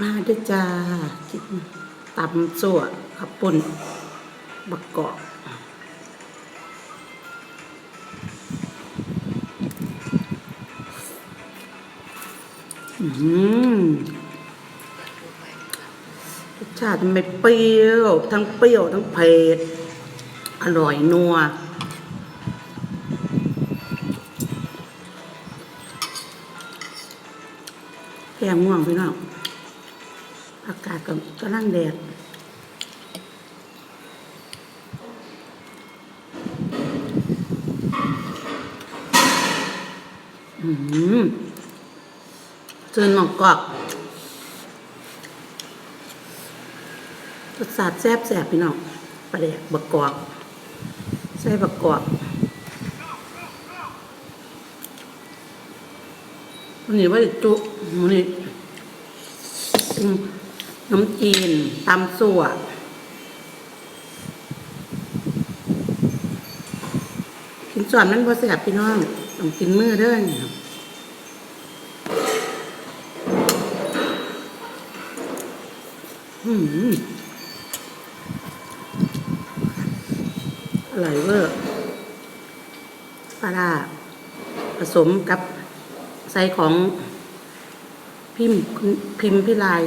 มาด้วยจ้าตำสั่วขับปุ่นบักกอกอืมรสชาติไม่เปรี้ยว ทั้งเปรี้ยว ทั้งเผ็ด อร่อยนัวแกงง่วงพี่น้อง อากาศก็กำลังแดดอืมเจนหมองกอกรสชาติแซ่บแซ่บพี่น้องปลาแดกบักกอกใส่บักกอกวันนี้ว่าจะจุวันนี้อืม น้ำจีนตำสั่วกินส่วนนั้นพอแสบพี่น้องต้องกินมือเด้อเนี่ยอืมอร่อยเวอร์ปลาร้าผสมกับใส่ของพิมพ์พิมพ์พิลาย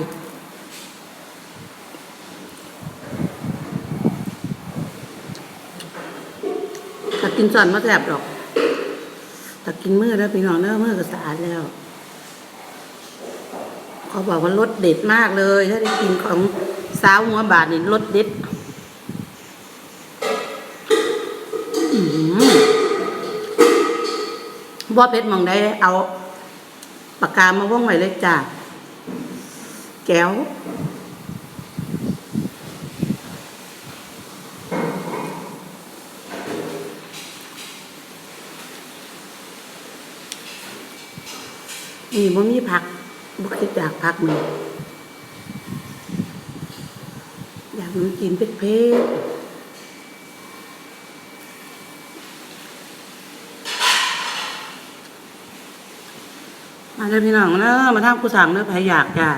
กินส่วนมาแสบดอกถ้ากินมือแล้วพี่น้องเนื้อมือก็สะอาดแล้วเขาบอกว่ารสเด็ดมากเลย ถ้าได้กินของสาวหัวบาทนี่รสเด็ดบ่เพชรมองได้เอาปากกามาว่องไว้เลยจ้าแก้ว นี่บ่มีผักบ่คิดอยากผักมันอยากมันกินเผ็ดๆมาเลยพี่น้องเนอะมาทำผู้สั่งเนอะใครอยากจ้ะ